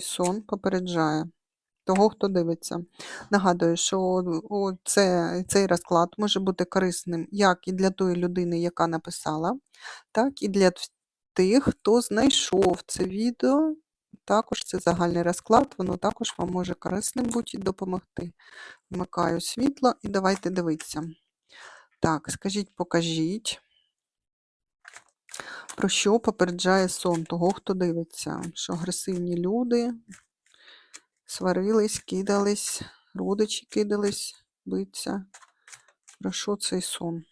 сон попереджає того, хто дивиться. Нагадую, що це, цей розклад може бути корисним як і для тої людини, яка написала, так і для тих, хто знайшов це відео. Також це загальний розклад, воно також вам може корисним бути і допомогти. Вмикаю світло і давайте дивитися. Так, скажіть, покажіть. Про що попереджає сон того, хто дивиться? Що агресивні люди сварились, кидались, родичі кидались, биться. Про що цей сон?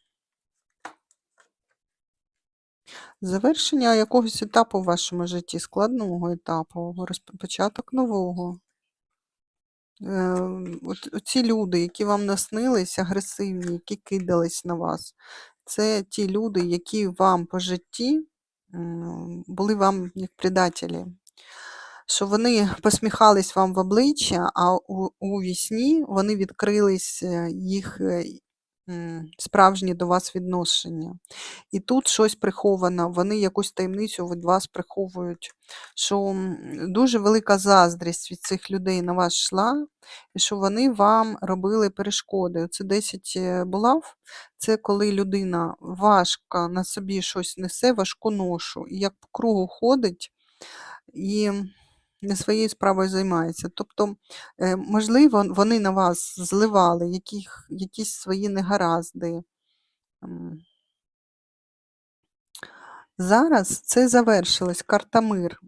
Завершення якогось етапу в вашому житті, складного етапу, початок нового. Е, Оці люди, які вам наснились, агресивні, які кидались на вас, це ті люди, які вам по житті були вам як предателі. Що вони посміхались вам в обличчя, а у, у вісні вони відкрились е, їх е, справжні до вас відношення. І тут щось приховано, вони якусь таємницю від вас приховують, що дуже велика заздрість від цих людей на вас йшла, і що вони вам робили перешкоди. Це 10 е, булав, це коли людина важко на собі щось несе, важку ношу, і як по кругу ходить і не своєю справою займається. Тобто, е, можливо, вони на вас зливали яких, якісь свої негаразди. Зараз це завершилось, карта мир.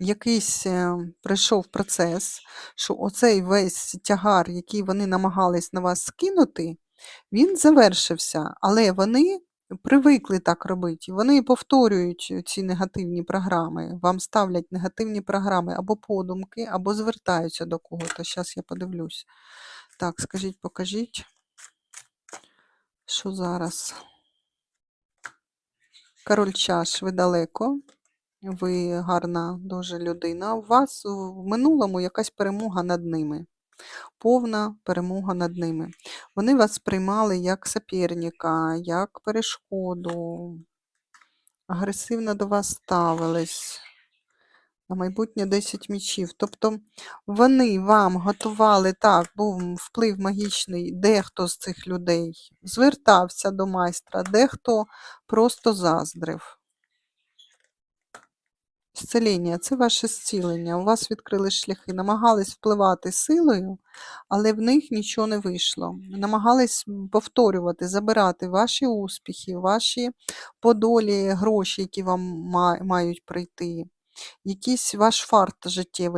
Якийсь е, прийшов процес, що оцей весь тягар, який вони намагались на вас скинути, він завершився, але вони привикли так робити. Вони повторюють ці негативні програми, вам ставлять негативні програми або подумки, або звертаються до кого-то. Зараз я подивлюсь. Так, скажіть, покажіть, що зараз. Король чаш, ви далеко. Ви гарна дуже людина. У вас в минулому якась перемога над ними. Повна перемога над ними. Вони вас сприймали як соперника, як перешкоду, агресивно до вас ставились. На майбутнє 10 мічів. Тобто вони вам готували так, був вплив магічний, дехто з цих людей звертався до майстра, дехто просто заздрив. Зцілення це ваше зцілення. У вас відкрили шляхи, намагались впливати силою, але в них нічого не вийшло. Намагались повторювати, забирати ваші успіхи, ваші подолі, гроші, які вам мають прийти, якийсь ваш фарт життєвий.